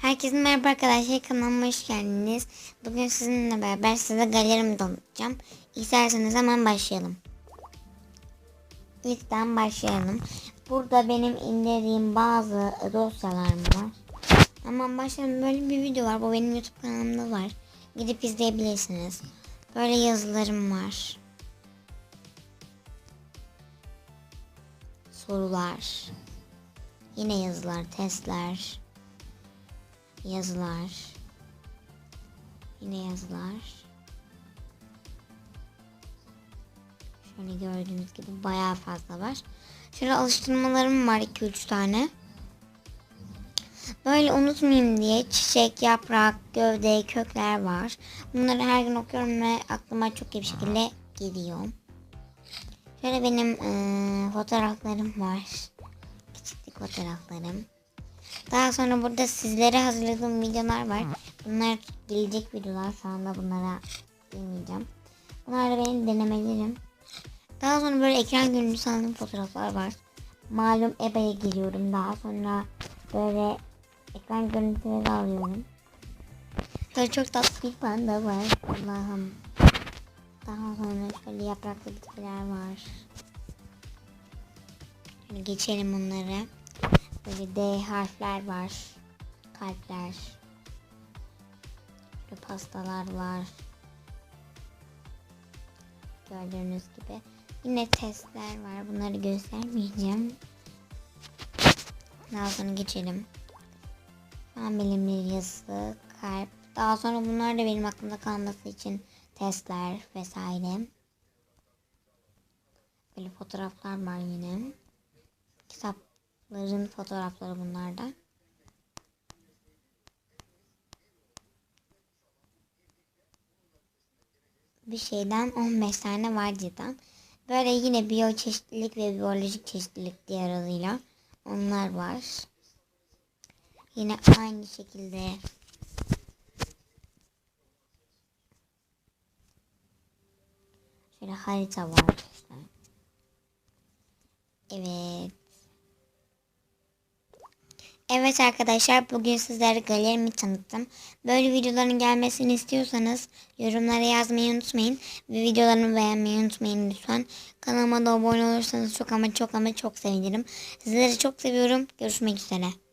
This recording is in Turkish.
Herkese merhaba arkadaşlar kanalıma hoş geldiniz. Bugün sizinle beraber size galerimi tanıtacağım. İsterseniz hemen başlayalım. İlkten başlayalım. Burada benim indirdiğim bazı dosyalarım var. Hemen başlayalım. Böyle bir video var. Bu benim YouTube kanalımda var. Gidip izleyebilirsiniz. Böyle yazılarım var. Sorular. Yine yazılar, testler yazılar. Yine yazılar. Şöyle gördüğünüz gibi bayağı fazla var. Şöyle alıştırmalarım var 2-3 tane. Böyle unutmayayım diye çiçek, yaprak, gövde, kökler var. Bunları her gün okuyorum ve aklıma çok iyi bir şekilde geliyor. Şöyle benim eee, fotoğraflarım var. Küçüklük fotoğraflarım. Daha sonra burada sizlere hazırladığım videolar var. Bunlar gelecek videolar. Şu anda bunlara girmeyeceğim. Bunlar da benim denemelerim. Daha sonra böyle ekran görüntüsü aldığım fotoğraflar var. Malum EBA'ya giriyorum. Daha sonra böyle ekran görüntüleri alıyorum. Böyle çok tatlı bir panda var. Allah'ım. Daha sonra şöyle yapraklı bitkiler var. Şöyle geçelim onları. Böyle D harfler var. Kalpler. Böyle pastalar var. Gördüğünüz gibi. Yine testler var. Bunları göstermeyeceğim. Daha sonra geçelim. Fen bilimleri yazısı, kalp. Daha sonra bunlar da benim aklımda kalması için testler vesaire. Böyle fotoğraflar var yine. Kitapların fotoğrafları bunlarda. Bir şeyden 15 tane var cidden. Böyle yine biyoçeşitlilik ve biyolojik çeşitlilik diğer adıyla onlar var. Yine aynı şekilde şöyle harita var. Evet. Evet arkadaşlar bugün sizlere galerimi tanıttım. Böyle videoların gelmesini istiyorsanız yorumlara yazmayı unutmayın. Ve videolarımı beğenmeyi unutmayın lütfen. Kanalıma da abone olursanız çok ama çok ama çok sevinirim. Sizleri çok seviyorum. Görüşmek üzere.